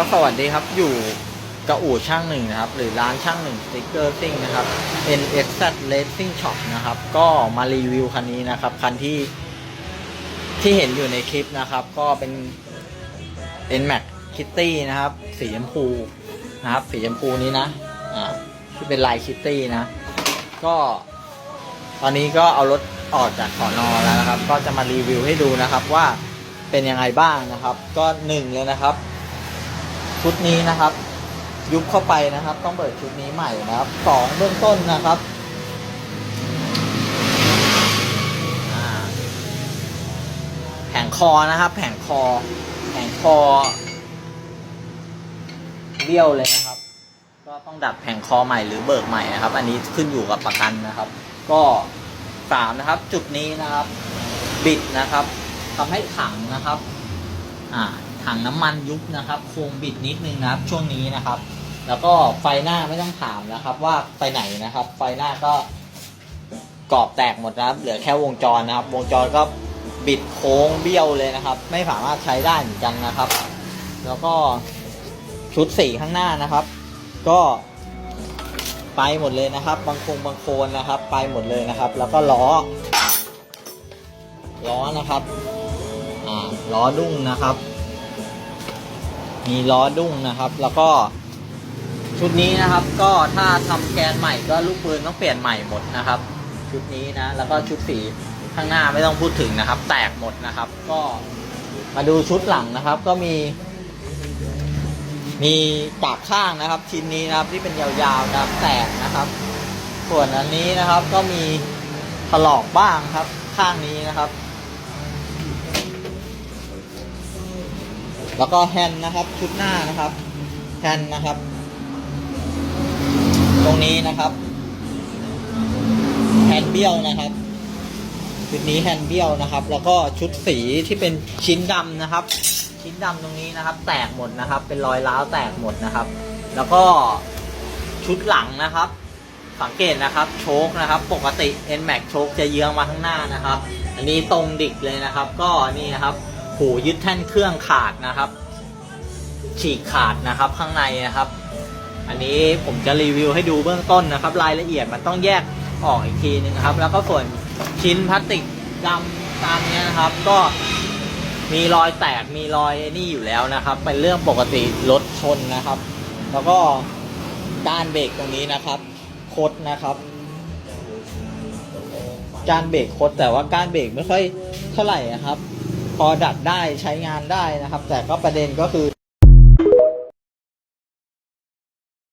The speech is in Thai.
ก็สวัสดีครับอยู่กระอู่ช่างหนึ่งนะครับ หรือร้านช่างหนึ่งสติ๊กเกอร์ซิ่งนะครับ NXZ Racing Shop นะครับ ก็มารีวิวคันนี้นะครับ คันที่ที่เห็นอยู่ในคลิปนะครับ ก็เป็น NMAX Kitty นะครับ สีชมพูนะครับ สีชมพูนี้นะอ่าที่เป็นลายคิตตี้นะ ก็ตอนนี้ก็เอารถออกจากสอนอแล้วนะครับ ก็จะมารีวิวให้ดูนะครับว่าเป็นยังไงบ้างนะครับ ก็หนึ่งเลยนะครับ ชุดนี้นะครับ ยุบเข้าไปนะครับ ต้องเปิดชุดนี้ใหม่นะครับสองเบื้องต้นนะครับแผงคอนะครับ แผงคอ แผงคอเบี้ยวเลยนะครับ ก็ต้องดัดแผงคอใหม่หรือเบิกใหม่นะครับ อันนี้ขึ้นอยู่กับประกันนะครับ ก็สามนะครับ จุดนี้นะครับ บิดนะครับทำให้ถังนะครับ อ่า ถังน้ำมันยุบนะครับโครงบิดนิดนึงนะครับช่วงนี้นะครับ แล้วก็ไฟหน้าไม่ต้องถามนะครับ ว่าไปไหนนะครับ ไฟหน้าก็กรอบแตกหมดนะครับ เหลือแค่วงจรนะครับ วงจรก็บิดโค้งเบี้ยวเลยนะครับ ไม่สามารถใช้ได้เหมือนกันนะครับ แล้วก็ชุดสีข้างหน้านะครับ ก็ไปหมดเลยนะครับ บางโคงบางโคนนะครับ ไปหมดเลยนะครับ แล้วก็ล้อ ล้อนะครับอ่าล้อดุ้งนะครับ มีล้อดุ้งนะครับ แล้วก็ ชุดนี้นะครับ ก็ถ้าทำแกนใหม่ก็ลูกปืนต้องเปลี่ยนใหม่หมดนะครับ ชุดนี้นะ แล้วก็ชุดสีข้างหน้าไม่ต้องพูดถึงนะครับ แตกหมดนะครับ ก็มาดูชุดหลังนะครับ ก็มี มีกากข้างนะครับ ชิ้นนี้นะครับที่เป็นยาวๆนะครับแตกนะครับ ส่วนอันนี้นะครับก็มีถลอกบ้างครับ ข้างนี้นะครับ แล้วก็แฮนด์นะครับชุดหน้านะครับแฮนด์นะครับ ตรงนี้นะครับแฮนด์เบี้ยวนะครับ ชุดนี้แฮนด์เบี้ยวนะครับ แล้วก็ชุดสีที่เป็นชิ้นดำนะครับ ชิ้นดำตรงนี้นะครับ แตกหมดนะครับ เป็นรอยร้าวแตกหมดนะครับ แล้วก็ชุดหลังนะครับ สังเกตนะครับโชคนะครับ ปกติ N Max โชคจะเยื้องมาข้างหน้านะครับ อันนี้ตรงดิกเลยนะครับ ก็นี่นะครับ หูยึดแท่นเครื่องขาดนะครับ ฉีกขาดนะครับข้างในนะครับ อันนี้ผมจะรีวิวให้ดูเบื้องต้นนะครับ รายละเอียดมันต้องแยกออกอีกทีนึงครับ แล้วก็ส่วนชิ้นพลาสติกดำตามเนี้ยนะครับ ก็มีรอยแตกมีรอยนี่อยู่แล้วนะครับ เป็นเรื่องปกติรถชนนะครับ แล้วก็ด้านเบรกตรงนี้นะครับคดนะครับการเบรกคดแต่ว่าการเบรกไม่ค่อยเท่าไหร่นะครับ พอดัดได้ใช้งานได้นะครับ แต่ก็ประเด็นก็คือ